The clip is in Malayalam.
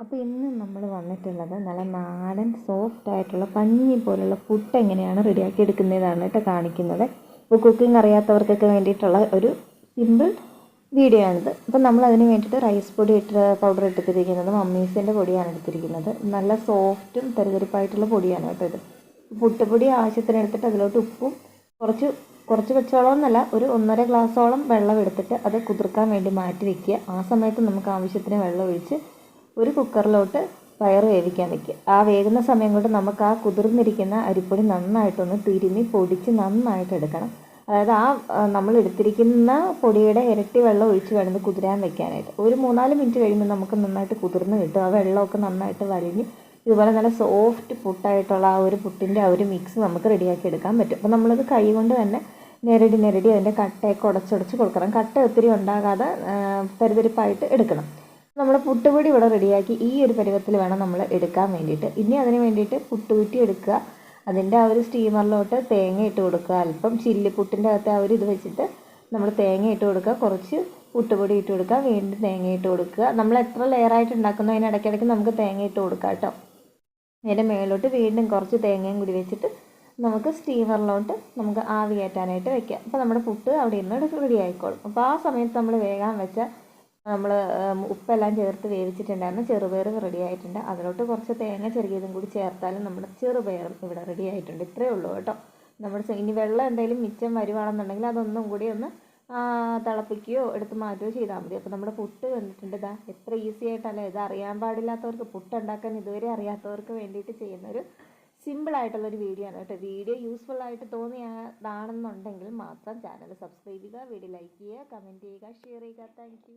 അപ്പോൾ ഇന്ന് നമ്മൾ വന്നിട്ടുള്ളത് നല്ല നാടൻ സോഫ്റ്റ് ആയിട്ടുള്ള പഞ്ഞി പോലുള്ള ഫുഡ് എങ്ങനെയാണ് റെഡിയാക്കി എടുക്കുന്നതാണ് കേട്ടോ കാണിക്കുന്നത്. ഇപ്പോൾ കുക്കിംഗ് അറിയാത്തവർക്കൊക്കെ വേണ്ടിയിട്ടുള്ള ഒരു സിമ്പിൾ വീഡിയോ ആണിത്. അപ്പോൾ നമ്മൾ അതിന് വേണ്ടിയിട്ട് റൈസ് പൊടി ഇട്ട് പൗഡർ എടുത്തിരിക്കുന്നത് മമ്മീസിന്റെ പൊടിയാണ് എടുത്തിരിക്കുന്നത്. നല്ല സോഫ്റ്റും തെരുതെരുപ്പായിട്ടുള്ള പൊടിയാണ് കേട്ടോ ഇത്. പുട്ടുപൊടി ആവശ്യത്തിന് എടുത്തിട്ട് അതിലോട്ട് ഉപ്പും കുറച്ച് കുറച്ച് വെച്ചോളം എന്നല്ല ഒരു ഒന്നര ഗ്ലാസ്സോളം വെള്ളം എടുത്തിട്ട് അത് കുതിർക്കാൻ വേണ്ടി മാറ്റി വെക്കുക. ആ സമയത്ത് നമുക്ക് ആവശ്യത്തിന് വെള്ളം ഒഴിച്ച് ഒരു കുക്കറിലോട്ട് പയർ വേവിക്കാൻ വെക്കുക. ആ വേകുന്ന സമയം കൊണ്ട് നമുക്ക് ആ കുതിർന്നിരിക്കുന്ന അരിപ്പൊടി നന്നായിട്ടൊന്ന് തിരുമ്മി പൊടിച്ച് നന്നായിട്ട് എടുക്കണം. അതായത് ആ നമ്മൾ എടുത്തിരിക്കുന്ന പൊടിയുടെ ഇരട്ടി വെള്ളം ഒഴിച്ച് വേണം കുതിരാൻ വെക്കാനായിട്ട്. ഒരു മൂന്നാൽ മിനിറ്റ് കഴിയുമ്പോൾ നമുക്ക് നന്നായിട്ട് കുതിർന്ന് കിട്ടും. ആ വെള്ളമൊക്കെ നന്നായിട്ട് വലിഞ്ഞ് ഇതുപോലെ നല്ല സോഫ്റ്റ് പുട്ടായിട്ടുള്ള ആ ഒരു പുട്ടിന്റെ ആ ഒരു മിക്സ് നമുക്ക് റെഡിയാക്കി എടുക്കാൻ പറ്റും. അപ്പോൾ നമ്മളത് കൈ കൊണ്ട് തന്നെ ഞെരടി ഞെരടി അതിന്റെ കട്ടയൊക്കെ ഉടച്ചുടച്ച് കൊടുക്കണം. കട്ട ഒത്തിരി ഉണ്ടാകാതെ തരിതരിപ്പായിട്ട് എടുക്കണം. നമ്മൾ പുട്ടുപൊടി ഇവിടെ റെഡിയാക്കി ഈ ഒരു പരുവത്തിൽ വേണം നമ്മൾ എടുക്കാൻ വേണ്ടിയിട്ട്. ഇനി അതിന് വേണ്ടിയിട്ട് പുട്ടുകുറ്റി എടുക്കുക. അതിന്റെ ആ ഒരു സ്റ്റീമറിലോട്ട് തേങ്ങ ഇട്ട് കൊടുക്കുക. അല്പം ചില്ലിപ്പുട്ടിന്റെ അകത്ത് ആ ഒരു ഇത് വെച്ചിട്ട് നമ്മൾ തേങ്ങ ഇട്ട് കൊടുക്കുക. കുറച്ച് പുട്ടുപൊടി ഇട്ട് കൊടുക്കുക. വീണ്ടും തേങ്ങ ഇട്ട് കൊടുക്കുക. നമ്മൾ എത്ര ലെയറായിട്ട് ഉണ്ടാക്കുന്നോ അതിന് ഇടയ്ക്കിടയ്ക്ക് നമുക്ക് തേങ്ങ ഇട്ട് കൊടുക്കാം കേട്ടോ. അതിന്റെ മേലോട്ട് വീണ്ടും കുറച്ച് തേങ്ങയും കൂടി വെച്ചിട്ട് നമുക്ക് സ്റ്റീമറിലോട്ട് നമുക്ക് ആവി കയറ്റാനായിട്ട് വെക്കാം. അപ്പോൾ നമ്മുടെ പുട്ട് അവിടെ നിന്ന് റെഡി ആയിക്കോളും. അപ്പോൾ ആ സമയത്ത് നമ്മൾ വേഗം വെച്ച നമ്മൾ ഉപ്പെല്ലാം ചേർത്ത് വേവിച്ചിട്ടുണ്ടായിരുന്നു. ചെറുപയർ റെഡി ആയിട്ടുണ്ട്. അതിലോട്ട് കുറച്ച് തേങ്ങ ചെറിയതും കൂടി ചേർത്താലും നമ്മുടെ ചെറുപയറും ഇവിടെ റെഡി ആയിട്ടുണ്ട്. ഇത്രയേ ഉള്ളൂ കേട്ടോ. നമ്മുടെ ഇനി വെള്ളം എന്തെങ്കിലും മിച്ചം വരുവാണെന്നുണ്ടെങ്കിൽ അതൊന്നും കൂടി ഒന്ന് തിളപ്പിക്കുകയോ എടുത്ത് മാറ്റുകയോ ചെയ്താൽ മതി. അപ്പോൾ നമ്മുടെ പുട്ട് വന്നിട്ടുണ്ട് ഇതാ. എത്ര ഈസി ആയിട്ടല്ലേ? ഇത് അറിയാൻ പാടില്ലാത്തവർക്ക് പുട്ട് ഉണ്ടാക്കാൻ ഇതുവരെ അറിയാത്തവർക്ക് വേണ്ടിയിട്ട് ചെയ്യുന്ന ഒരു സിമ്പിൾ ആയിട്ടുള്ള ഒരു വീഡിയോ ആണ് കേട്ടോ. വീഡിയോ യൂസ്ഫുൾ ആയിട്ട് തോന്നിയതാണെന്നുണ്ടെങ്കിൽ മാത്രം ചാനൽ സബ്സ്ക്രൈബ് ചെയ്യുക വീഡിയോ ലൈക്ക് ചെയ്യുക കമന്റ് ചെയ്യുക ഷെയർ ചെയ്യുക. താങ്ക്